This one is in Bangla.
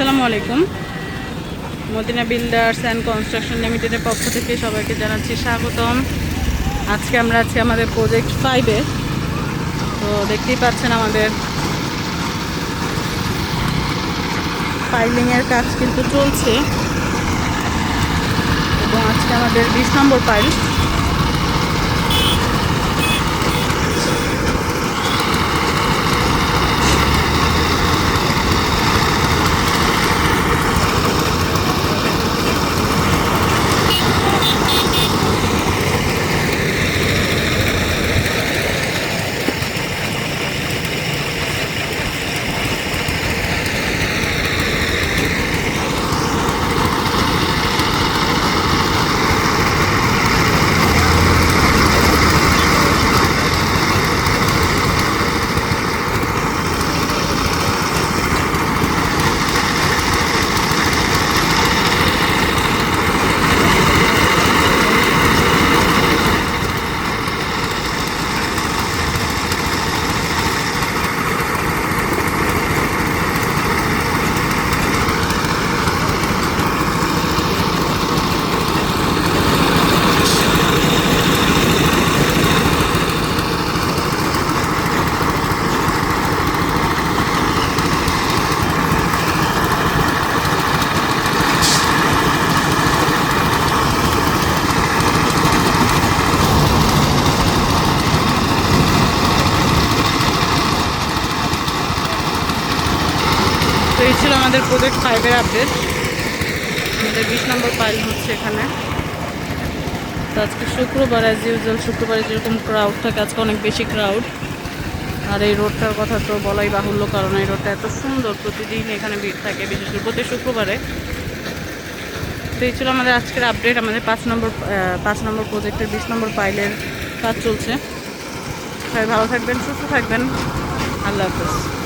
আসসালামু আলাইকুম। মদিনা বিল্ডার্স অ্যান্ড কনস্ট্রাকশন লিমিটেডের পক্ষ থেকে সবাইকে জানাচ্ছি স্বাগতম। আজকে আমরা আছি আমাদের প্রজেক্ট ফাইভে তো দেখতেই পাচ্ছেন আমাদের পাইলিংয়ের কাজ কিন্তু চলছে। এবং আজকে আমাদের বিশ নম্বর পাইল তো এই ছিল আমাদের প্রজেক্ট ফাইভের আপডেট আমাদের বিশ নম্বর পাইল হচ্ছে এখানে। তো আজকে শুক্রবার অ্যাজ ইউজুয়াল শুক্রবারে যেরকম ক্রাউড থাকে, আজকে অনেক বেশি ক্রাউড আর এই রোডটার কথা তো বলাই বাহুল্য, কারণ এই রোডটা এত সুন্দর, প্রতিদিন এখানে ভিড় থাকে, বিশেষ করে প্রতি শুক্রবারে। তো এই ছিল আমাদের আজকের আপডেট আমাদের পাঁচ নম্বর পাঁচ নম্বর প্রজেক্টের বিশ নম্বর পাইলের কাজ চলছে। সবাই ভালো থাকবেন, সুস্থ থাকবেন। আল্লাহ হাফেজ।